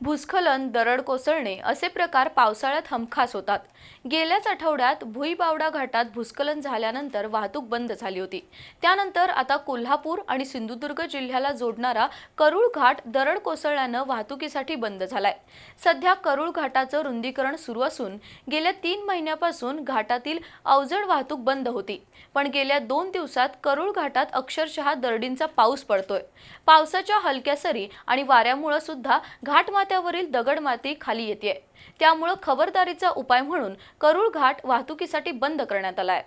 भूस्खलन दरड कोसळणे असे प्रकार पावसाळ्यात हमखास होतात. गेल्याच आठवड्यात भुईबावडा घाटात भूस्खलन झाल्यानंतर वाहतूक बंद झाली होती. त्यानंतर आता कोल्हापूर आणि सिंधुदुर्ग जिल्ह्याला जोडणारा करूळ घाट दरड कोसळल्यानं वाहतुकीसाठी बंद झालाय. सध्या करूळ घाटाचं रुंदीकरण सुरू असून गेल्या तीन महिन्यापासून घाटातील अवजड वाहतूक बंद होती. पण गेल्या दोन दिवसात करूळ घाटात अक्षरशः दरडींचा पाऊस पडतोय. पावसाच्या हलक्या सरी आणि वाऱ्यामुळे सुद्धा रस्त्यावरील दगडमाती खाली येते त्यामुळं खबरदारीचा उपाय म्हणून करूळ घाट वाहतुकीसाठी बंद करण्यात आला आहे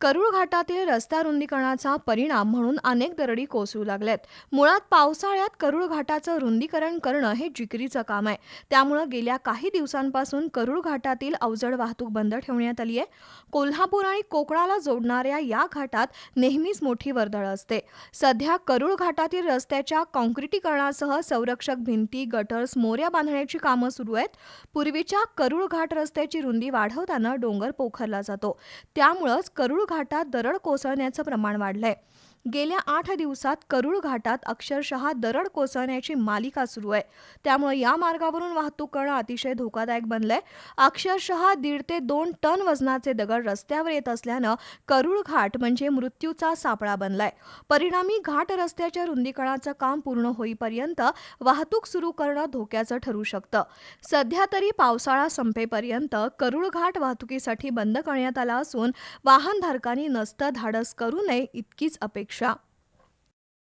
करूळ घाटातील रस्ता रुंदीकरणाचा परिणाम म्हणून अनेक दरडी कोसळू लागल्यात. मुळात पावसाळ्यात करूळ घाटाचं रुंदीकरण करणं हे जिकिरीचं काम आहे. त्यामुळं गेल्या काही दिवसांपासून करूळ घाटातील अवजड वाहतूक बंद ठेवण्यात आली आहे. कोल्हापूर आणि कोकणाला जोडणाऱ्या या घाटात नेहमीच मोठी वर्दळ असते. सध्या करूळ घाटातील रस्त्याच्या काँक्रिटीकरणासह संरक्षक भिंती गटर्स मोऱ्या बांधण्याची कामं सुरू आहेत. पूर्वीच्या करूळ घाट रस्त्याची रुंदी वाढवताना डोंगर पोखरला जातो. त्यामुळंच करूळ घाटात दरड कोसळण्याचं प्रमाण वाढलंय. गेल्या आठ दिवसात करूळ घाटात अक्षरशः दरड कोसळण्याची मालिका सुरू आहे. त्यामुळे या मार्गावरून वाहतूक करणं अतिशय धोकादायक बनलंय. अक्षरशः दीड ते दोन टन वजनाचे दगड रस्त्यावर येत असल्यानं करूळ घाट म्हणजे मृत्यूचा सापळा बनलाय. परिणामी घाट रस्त्याच्या रुंदीकरणाचं काम पूर्ण होईपर्यंत वाहतूक सुरू करणं धोक्याचं ठरू शकतं. सध्या तरी पावसाळा संपेपर्यंत करुळ घाट वाहतुकीसाठी बंद करण्यात आला असून वाहनधारकांनी नसतं धाडस करू नये इतकीच अपेक्षा workshop.